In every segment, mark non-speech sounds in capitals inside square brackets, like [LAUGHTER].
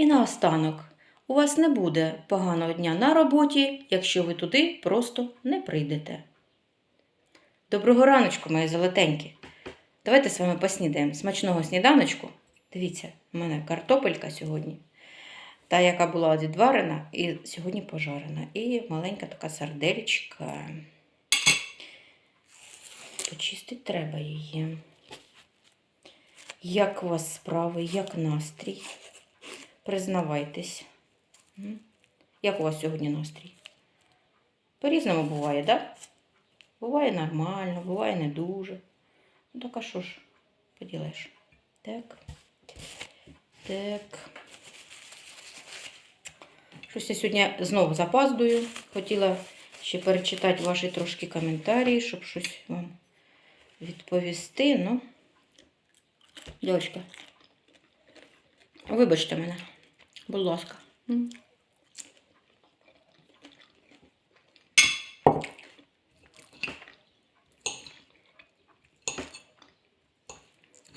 І наостанок, у вас не буде поганого дня на роботі, якщо ви туди просто не прийдете. Доброго раночку, мої золотенькі. Давайте з вами поснідаємо смачного сніданочку. Дивіться, у мене картопелька сьогодні. Та, яка була відварена і сьогодні пожарена. І маленька така сарделька. Почистити треба її. Як у вас справи, як настрій? Признавайтесь. Як у вас сьогодні настрій? По-різному буває, так? Да? Буває нормально, буває не дуже. Ну так а що ж поділаєш? Так. Так. Щось я сьогодні знову запаздую. Хотіла ще перечитати ваші трошки коментарі, щоб щось вам відповісти. Ну, дівчатка, вибачте мене, будь ласка.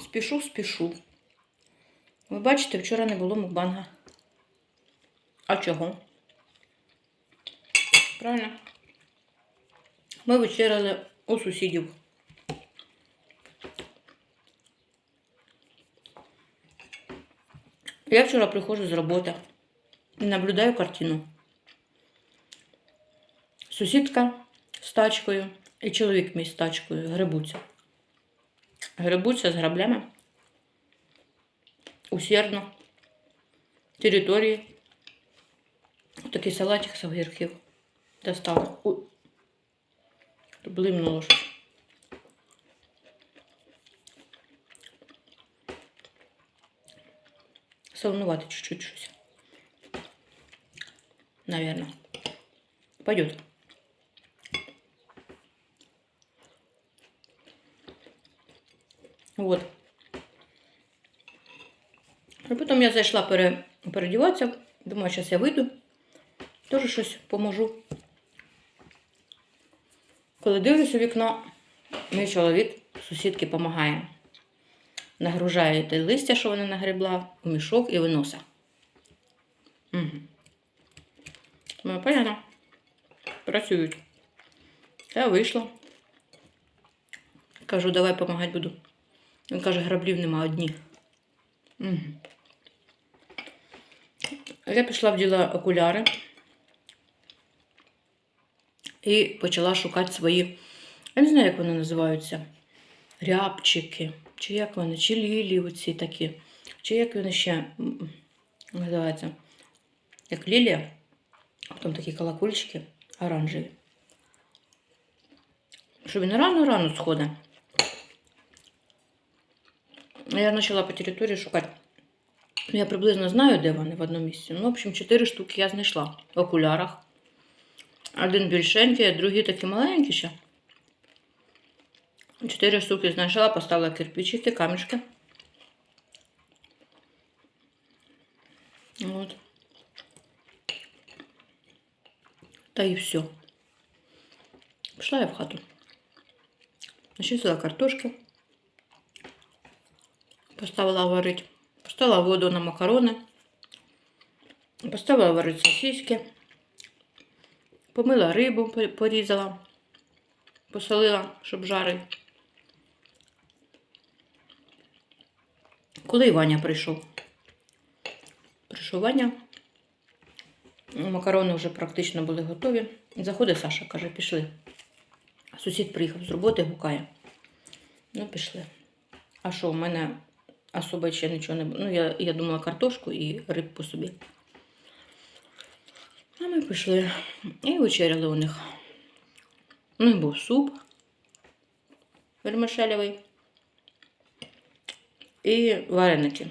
Спішу, спішу. Ви бачите, вчора не було мукбанга. А чого? Правильно? Ми вечеряли у сусідів. Я вчора приходжу з роботи і наблюдаю картину. Сусідка з тачкою і чоловік мій з тачкою гребуться. Гребуться з граблями. Усердно. Території. Такий салатик з огірків. Достали. Ой. Блимнуло щось. Солоновато чуть-чуть щось. Наверное. Пойдет. Вот. А потім я зайшла пере, переодіватися. Думаю, зараз я вийду. Теж щось поможу. Коли дивлюсь у вікно, мій чоловік сусідки допомагає. Нагружає те листя, що вона нагребла, у мішок і виносить. Угу. Ну, понятно. Працюють. Я вийшла. Кажу, давай допомагати буду. Він каже, граблів нема одні. Угу. Я пішла вділа окуляри і почала шукати свої, я не знаю, як вони називаються, рябчики, чи як вони, чи лілії оці такі, чи як вони ще називаються, як лілія, а потім такі колокольчики оранжеві. Щоб він рано-рано сходить. Я почала по території шукати. Ну, Я приблизно знаю, де вони в одному місці. Ну, в общем, чотири штуки я знайшла в окулярах. Один більшенький, а другий такі маленькі ще. Чотири штуки знайшла, поставила кирпичики, камішки. От. Та і все. Пішла я в хату. Начистила картошки. Поставила варити. Поставила воду на макарони. Поставила варити сосиски. Помила рибу, по- порізала, посолила, щоб жарити. Коли Ваня прийшов? Прийшов Ваня. Макарони вже практично були готові. Заходить Саша, каже, пішли. Сусід приїхав з роботи, гукає. Ну, пішли. А що, у мене особо ще нічого не було. Ну, я, я думала картошку і рибку собі. А ми пішли і вечеряли у них. У них був суп вермишелевий і вареники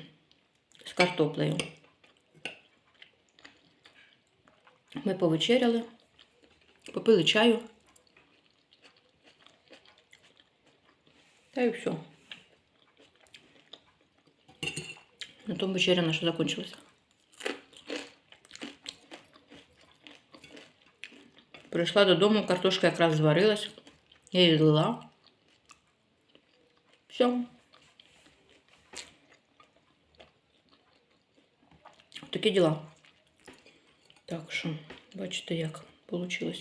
з картоплею. Ми повечеряли, попили чаю. Та і все. На тому вечеря наша закончилась. Прийшла додому, картошка якраз зварилась. Я її злила. Все. Такі діла. Так що, бачите, як вийшло.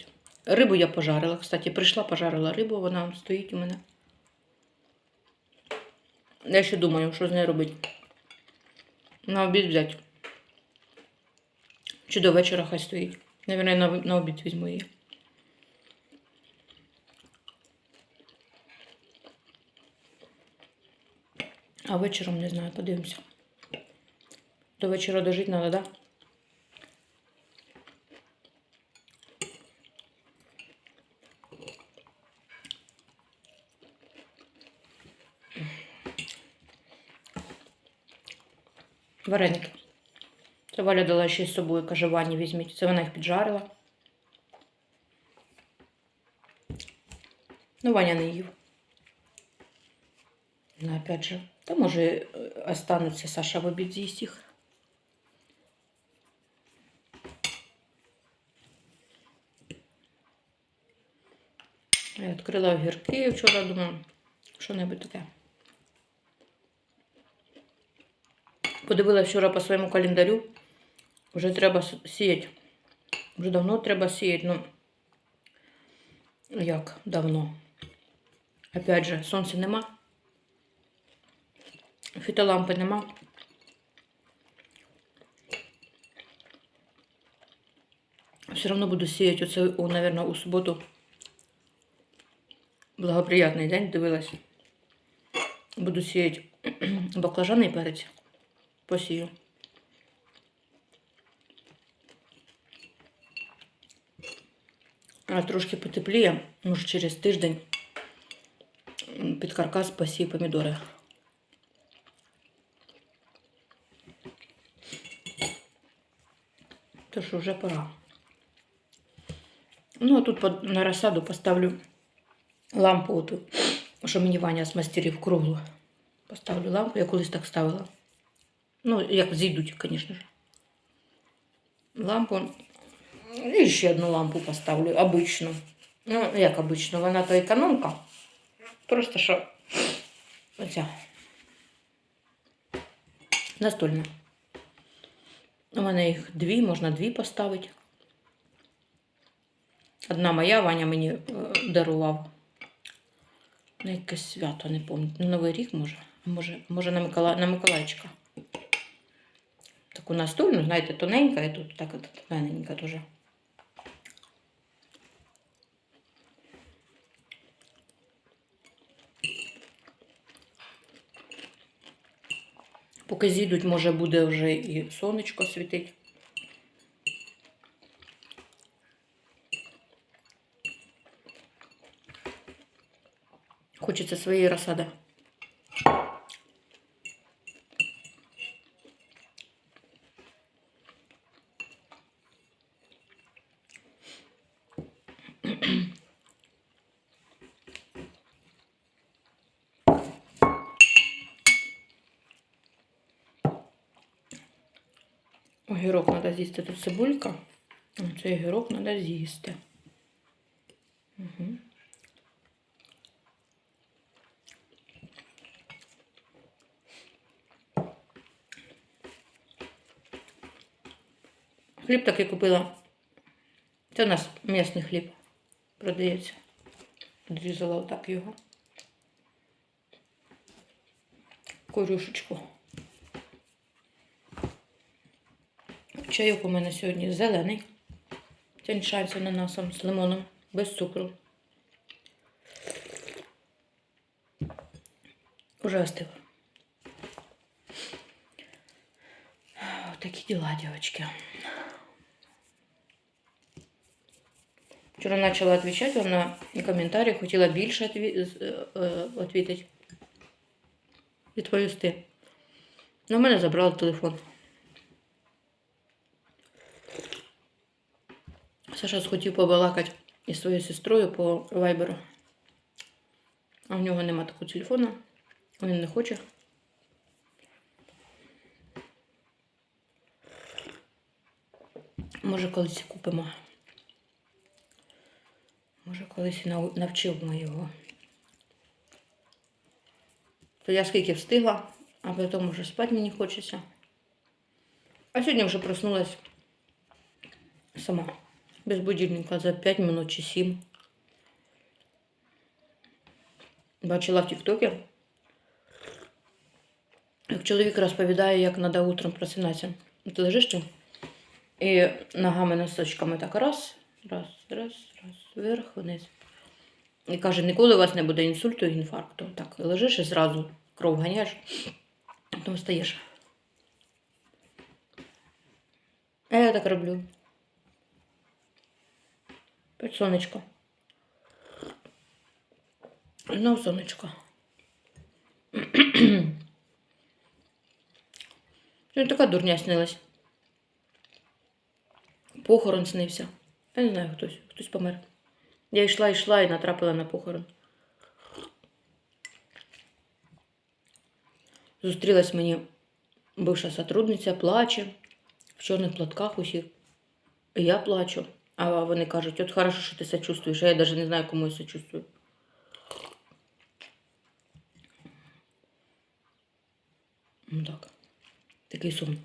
Рибу я пожарила. Кстати, прийшла, пожарила рибу, вона стоїть у мене. Я ще думаю, що з нею робити. На обід взяти. Чи до вечора хай стоїть. Наверное, на, на обід візьму її. А вечором не знаю, подивимося. До вечора дожити треба, да? Вареники. Це Валя дала ще з собою, каже, Вані візьміть. Це вона їх піджарила. Ну, Ваня не їв. Ну, опять же, та може е, остануться Саша в обід з'їсть їх. Відкрила огірки вчора, думаю, що-небудь таке. Подивилася вчора по своєму календарю. Вже треба сіяти. Вже давно треба сіяти, ну як давно. Опять же, сонця нема. Фітолампи нема. Все равно буду сіяти оце, наверное, у суботу. Благоприятний день, дивилась. Буду сіяти [CLEARS THROAT] баклажани і перець. Посію. А трошки потепліє, може через тиждень під каркас посію помідори. То що вже пора. Ну, а тут на розсаду поставлю лампу оту, що мені Ваня смастерив круглу. Поставлю лампу, я колись так ставила. Ну, як зійдуть, звісно ж. Лампу. І ще одну лампу поставлю, обичну. Ну, як обично, вона то економка. Просто що оця. Настольна. У мене їх дві, можна дві поставити. Одна моя, Ваня мені е, дарував. На якесь свято, не пам'ятаю. На Новий рік може. Може, може на, Микола... на Миколайчика. Таку настольну, знаєте, тоненька, і тут так от тоненька дуже. Поки зійдуть, може буде вже і сонечко світить. Хочеться своєї розсади. Огірок треба з'їсти. Тут цибулька. Цей огірок треба з'їсти. Угу. Хліб такий купила. Це у нас м'ясний хліб продається. Відрізала отак його. Корюшечку. Чайок у мене сьогодні зелений. Тяньшань з ананасом, з лимоном, без цукру. Уже остив. Такі діла, дівчатки. Вчора почала відповідати вам на коментарі, хотіла більше відповідати. Відповісти. Ну, в мене забрали телефон. Саша схотів побалакати із своєю сестрою по вайберу. А в нього нема такого телефона. Він не хоче. Може, колись купимо. Колись нау- навчимо його. То я скільки встигла, а потім вже спати мені хочеться. А сьогодні вже проснулась сама. Без будильника за 5 минут чи 7. Бачила в Тіктокі. Як чоловік розповідає, як треба утром просинатися. Ти лежиш там? І ногами носочками так раз, раз, раз, раз, вверх, вниз. І каже, ніколи у вас не буде інсульту і інфаркту. Так, лежиш і зразу кров ганяєш, потім встаєш. А я так роблю. Під сонечко. Знов сонечко. Сьогодні [CLEARS THROAT] така дурня снилась. Похорон снився. Я не знаю, хтось, хтось помер. Я йшла, йшла і натрапила на похорон. Зустрілась мені бивша сотрудниця, плаче, в чорних платках усіх. І я плачу. А вони кажуть, от хорошо, що ти сочувствуєш, а я навіть не знаю, кому я сочувствую. Ну так. Такий сон.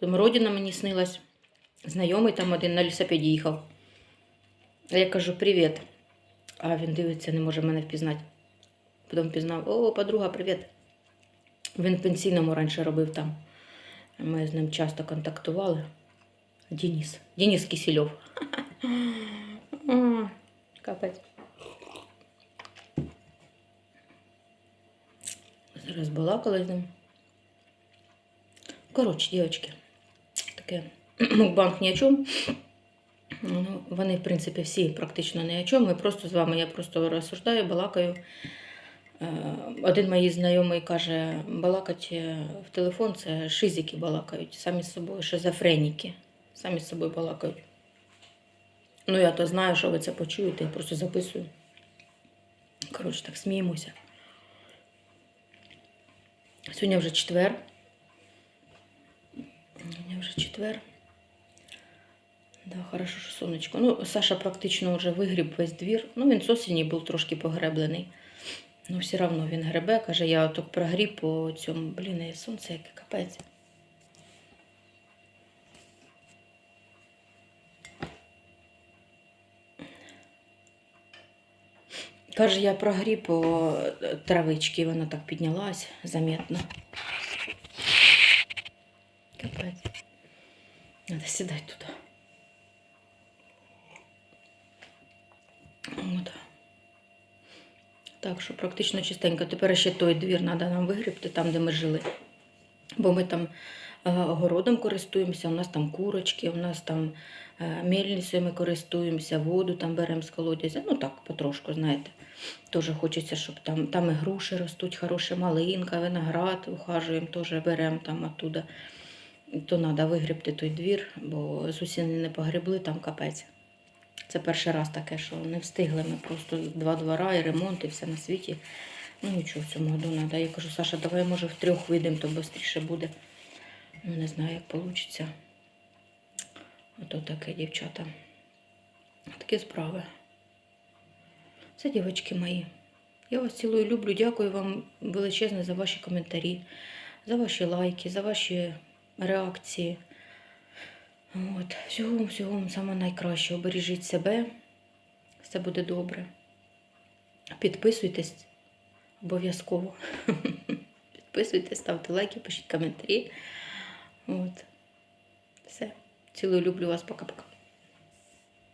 Потім родина мені снилась. Знайомий там один на лісопеді їхав. А я кажу привіт. А він дивиться, не може мене впізнати. Потім впізнав, о, подруга, привіт. Він в пенсійному раніше робив там. Ми з ним часто контактували. Денис. Денис Кисельов. А, [LAUGHS] Капець. Зараз балакали з ним. Коротше, дівчатки, таке мукбанк ні о чому. Ну, вони, в принципі, всі практично ні о чому. Ми просто з вами, я просто розсуждаю, балакаю. Е, Один мій знайомий каже, балакати в телефон це шизики балакають, самі з собою, шизофреніки. Самі з собою балакають. Ну, я то знаю, що ви це почуєте, я просто записую. Коротше, так сміємося. Сьогодні вже четвер. Сьогодні вже четвер. Да, хорошо, що сонечко. Ну, Саша практично вже вигріб весь двір. Ну, він з осені був трошки погреблений. Ну, все одно він гребе, каже, я отак прогріб по цьому, блін, і сонце яке капець. Каже, я прогріб по травичці, вона так піднялась заметно. Капець. Надо сідати туди. От. Так що практично чистенько. Тепер ще той двір треба нам вигрібти, там, де ми жили. Бо ми там е, городом користуємося, у нас там курочки, у нас там е, мельницею ми користуємося, воду там беремо з колодязя. Ну так, потрошку, знаєте. Теж хочеться, щоб там, там і груші ростуть, хороша малинка, виноград ухажуємо, теж беремо там оттуда. То треба вигрібти той двір, бо осені не погребли, там капець. Це перший раз таке, що не встигли ми просто два двора і ремонт, і все на світі. Ну нічого в цьому году треба. Я кажу, Саша, давай може в трьох вийдемо, то швидше буде. Ну, не знаю, як вийде. Ото таке, дівчата. Такі справи. Це дівчатки мої. Я вас цілую, люблю. Дякую вам величезне за ваші коментарі, за ваші лайки, за ваші реакції. От, всього всього саме найкраще. Обережіть себе, все буде добре. Підписуйтесь обов'язково. [LAUGHS] Підписуйтесь, ставте лайки, пишіть коментарі. От. Все. Цілую, люблю вас, пока-пока.